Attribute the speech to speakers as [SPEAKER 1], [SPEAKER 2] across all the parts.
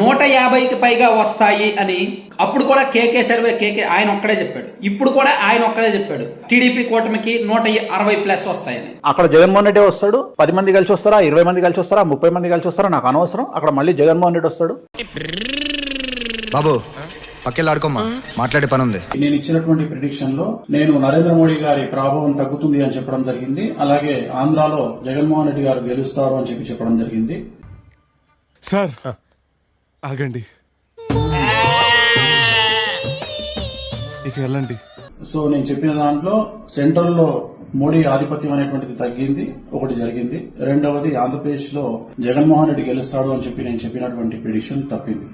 [SPEAKER 1] నూట యాభైకి పైగా వస్తాయి అని అప్పుడు కూడా కేకే సర్వే కేకే ఆయన ఒక్కడే చెప్పాడు. ఇప్పుడు కూడా ఆయన ఒక్కడే చెప్పాడు. టీడీపీ కూటమికి నూట అరవై ప్లస్ వస్తాయని.
[SPEAKER 2] అక్కడ జగన్మోహన్ రెడ్డి వస్తాడు పది మంది కలిసి వస్తారా ఇరవై మంది కలిసి వస్తారా ముప్పై మంది కలిసి వస్తారా నాకు అనవసరం. అక్కడ మళ్ళీ జగన్మోహన్ రెడ్డి వస్తాడు.
[SPEAKER 3] బాబు పక్కెళ్ళాడుకోమ్మా. మాట్లాడే పని ఉంది
[SPEAKER 4] నేను ఇచ్చినటువంటి ప్రిడిక్షన్లో నేను నరేంద్ర మోడీ గారి ప్రభావం తగ్గుతుంది అని చెప్పడం జరిగింది. అలాగే ఆంధ్రాలో జగన్మోహన్ రెడ్డి గారు గెలుస్తారు అని చెప్పి చెప్పడం జరిగింది.
[SPEAKER 5] సార్ ఆగండి. ఇక వెళ్ళండి.
[SPEAKER 4] సో నేను చెప్పిన దాంట్లో సెంట్రల్లో మోడీ ఆధిపత్యం అనేటువంటిది తగ్గింది ఒకటి జరిగింది. రెండవది ఆంధ్రప్రదేశ్లో జగన్మోహన్ రెడ్డి గెలుస్తాడు అని చెప్పి నేను చెప్పినటువంటి ప్రిడిక్షన్ తప్పింది.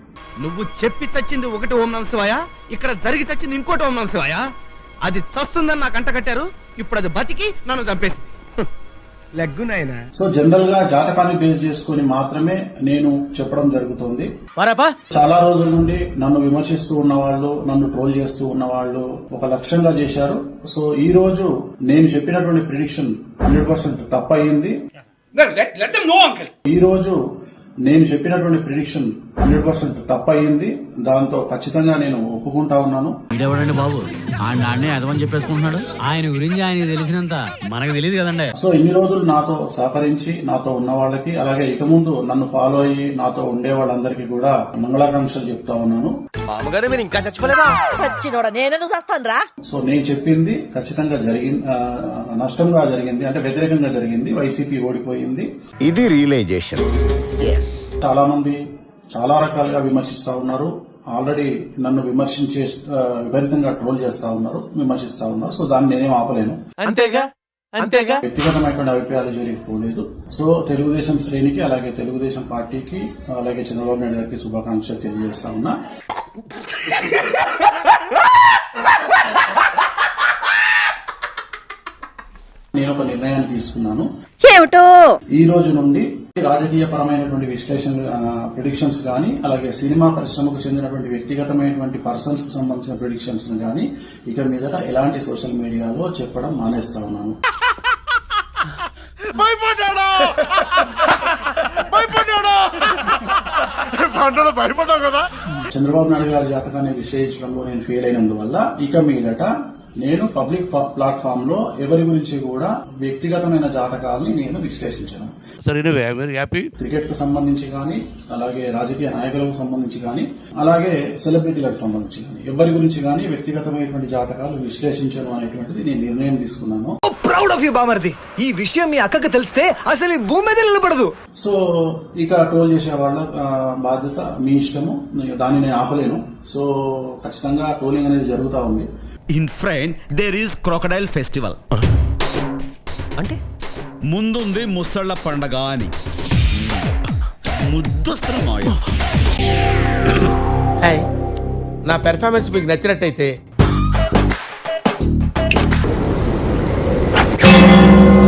[SPEAKER 6] నువ్వు చెప్పి చచ్చింది ఒకటి ఓం నమ శివాయ ఇక్కడ జరిగి చచ్చింది ఇంకోటి ఓం నమ శివాయ. అది చస్తుందని నాకు అంట కట్టారు ఇప్పుడు అది బతికి నన్ను చంపేసింది. లెగ్గు నాయనా.
[SPEAKER 4] సో జనరల్గా జాతకాన్ని బేస్ చేసుకుని మాత్రమే నేను చెప్పడం జరుగుతుంది. చాలా రోజుల నుండి నన్ను విమర్శిస్తూ ఉన్న వాళ్ళు నన్ను ట్రోల్ చేస్తూ ఉన్న వాళ్ళు ఒక లక్ష్యంగా చేశారు. సో ఈ రోజు నేను చెప్పినటువంటి ప్రిడిక్షన్ హండ్రెడ్ పర్సెంట్ తప్పయింది. ఈ రోజు నేను చెప్పినటువంటి ప్రిడిక్షన్ హండ్రెడ్ పర్సెంట్ తప్పయింది దాంతో ఖచ్చితంగా నేను ఒప్పుకుంటా ఉన్నాను.
[SPEAKER 7] ఇడెవడండి బాబు? ఆ నాన్నే అదమని చెప్పేసుకుంటున్నాడు? ఆయన గురించి ఆయన తెలిసినంత మనకు తెలియదు కదండి.
[SPEAKER 4] సో ఇన్ని రోజులు నాతో సహకరించి నాతో ఉన్న వాళ్ళకి అలాగే ఇక ముందు నన్ను ఫాలో అయ్యి నాతో ఉండే వాళ్ళందరికీ కూడా మంగళాకాంక్షలు చెప్తా ఉన్నాను.
[SPEAKER 8] చచ్చినోడ నేనెందుకు చస్తాను రా
[SPEAKER 4] సో నేను చెప్పింది ఖచ్చితంగా జరిగింది నష్టంగా జరిగింది అంటే వ్యతిరేకంగా జరిగింది వైసీపీ ఓడిపోయింది.
[SPEAKER 3] ఇది రియలైజేషన్
[SPEAKER 4] చాలా మంది చాలా రకాలుగా విమర్శిస్తా ఉన్నారు. ఆల్రెడీ నన్ను విమర్శించే విపరీతంగా ట్రోల్ చేస్తా ఉన్నారు విమర్శిస్తా ఉన్నారు. సో దాన్ని నేనేం ఆపలేను.
[SPEAKER 5] అంతేగా? అంతేగా?
[SPEAKER 4] వ్యక్తిగతమైనటువంటి అభిప్రాయాలు జోలికి పోలేదు. సో తెలుగుదేశం శ్రేణికి అలాగే తెలుగుదేశం పార్టీకి అలాగే చంద్రబాబు నాయుడు గారికి శుభాకాంక్షలు తెలియజేస్తా ఉన్నా. నేను ఒక నిర్ణయాన్ని తీసుకున్నాను.
[SPEAKER 8] ఏమిటో?
[SPEAKER 4] ఈ రోజు నుండి రాజకీయ పరమైనటువంటి విశ్లేషణ ప్రిడిక్షన్స్ కానీ అలాగే సినిమా పరిశ్రమకు చెందినటువంటి వ్యక్తిగతమైనటువంటి పర్సన్స్కు సంబంధించిన ప్రిడిక్షన్స్ కానీ ఇక మీదట ఎలాంటి సోషల్ మీడియాలో చెప్పడం మానేస్తా ఉన్నాను. చంద్రబాబు నాయుడు గారి జాతకాన్ని విశ్లేషించడంలో నేను ఫెయిల్ అయినందువల్ల ఇక మీదట నేను పబ్లిక్ ప్లాట్ఫామ్లో ఎవరి గురించి కూడా వ్యక్తిగతమైన జాతకాలని నేను విశ్లేషించను. క్రికెట్కు సంబంధించి కానీ అలాగే రాజకీయ నాయకులకు సంబంధించి కానీ అలాగే సెలబ్రిటీలకు సంబంధించి కానీ ఎవరి గురించి కానీ వ్యక్తిగతమైనటువంటి జాతకాలు విశ్లేషించను అనేటువంటిది నేను నిర్ణయం తీసుకున్నాను.
[SPEAKER 9] ప్రౌడ్ ఆఫ్ యూ బామర్ది ఈ విషయం మీ అక్కకు తెలిస్తే అసలు ఈ భూమి మీద నిలబడదు.
[SPEAKER 4] సో ఇక ట్రోల్ చేసే వాళ్ళ బాధ్యత మీ ఇష్టము నేను దాన్ని నేను ఆపలేను. సో ఖచ్చితంగా ట్రోలింగ్ అనేది జరుగుతూ ఉంది.
[SPEAKER 10] In front there is crocodile festival
[SPEAKER 9] అంటే?
[SPEAKER 10] ముందుంది ముసళ్ళ పండగ అని. ముద్దొస్తున్న మాయ.
[SPEAKER 11] నా పెర్ఫార్మెన్స్ మీకు నచ్చినట్టయితే